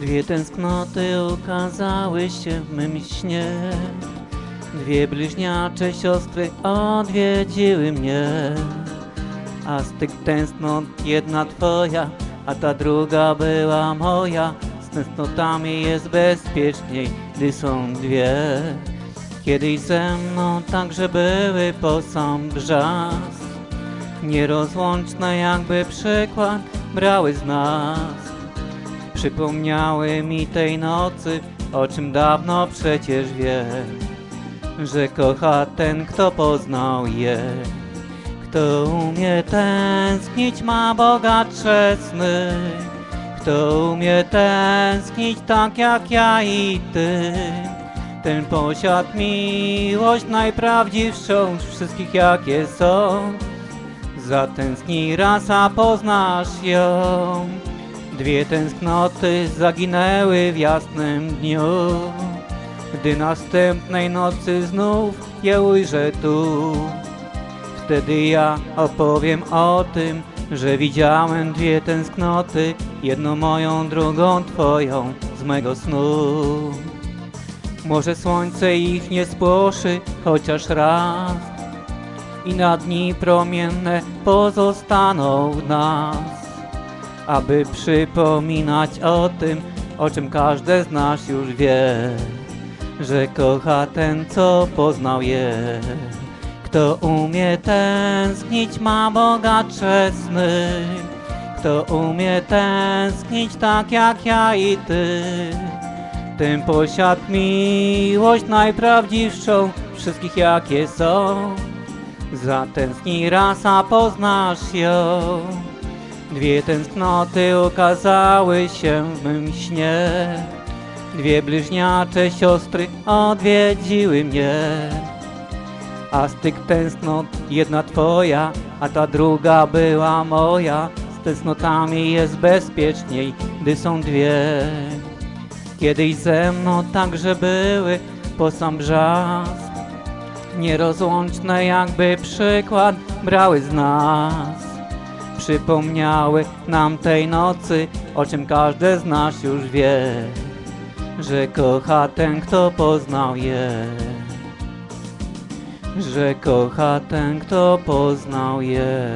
Dwie tęsknoty ukazały się w mym śnie. Dwie bliźniacze siostry odwiedziły mnie. A z tych tęsknot jedna twoja, a ta druga była moja. Z tęsknotami jest bezpieczniej, gdy są dwie. Kiedyś ze mną także były po sam brzask. Nierozłączne jakby przykład brały z nas. Przypomniały mi tej nocy, o czym dawno przecież wiem, że kocha ten, kto poznał je. Kto umie tęsknić, ma bogatsze sny. Kto umie tęsknić tak jak ja i ty. Ten posiadł miłość najprawdziwszą z wszystkich jakie są. Zatęsknij raz, a poznasz ją. Dwie tęsknoty zaginęły w jasnym dniu. Gdy następnej nocy znów je ujrzę tu. Wtedy ja opowiem o tym, że widziałem dwie tęsknoty, jedną moją, drugą twoją z mego snu. Może słońce ich nie spłoszy chociaż raz i na dni promienne pozostaną w nas, aby przypominać o tym, o czym każde z nas już wie, że kocha ten, co poznał je. Kto umie tęsknić, ma bogatsze sny. Kto umie tęsknić tak jak ja i ty. Ten posiadł miłość najprawdziwszą wszystkich jakie są. Zatęsknij raz, a poznasz ją. Dwie tęsknoty ukazały się w mym śnie. Dwie bliźniacze siostry odwiedziły mnie. A tych tęsknot jedna twoja, a ta druga była moja. Z tęsknotami jest bezpieczniej, gdy są dwie. Kiedyś ze mną także były po sam brzask. Nierozłączne jakby przykład brały z nas. Przypomniały nam tej nocy, o czym każdy z nas już wie, że kocha ten, kto poznał je. Że kocha ten, kto poznał je.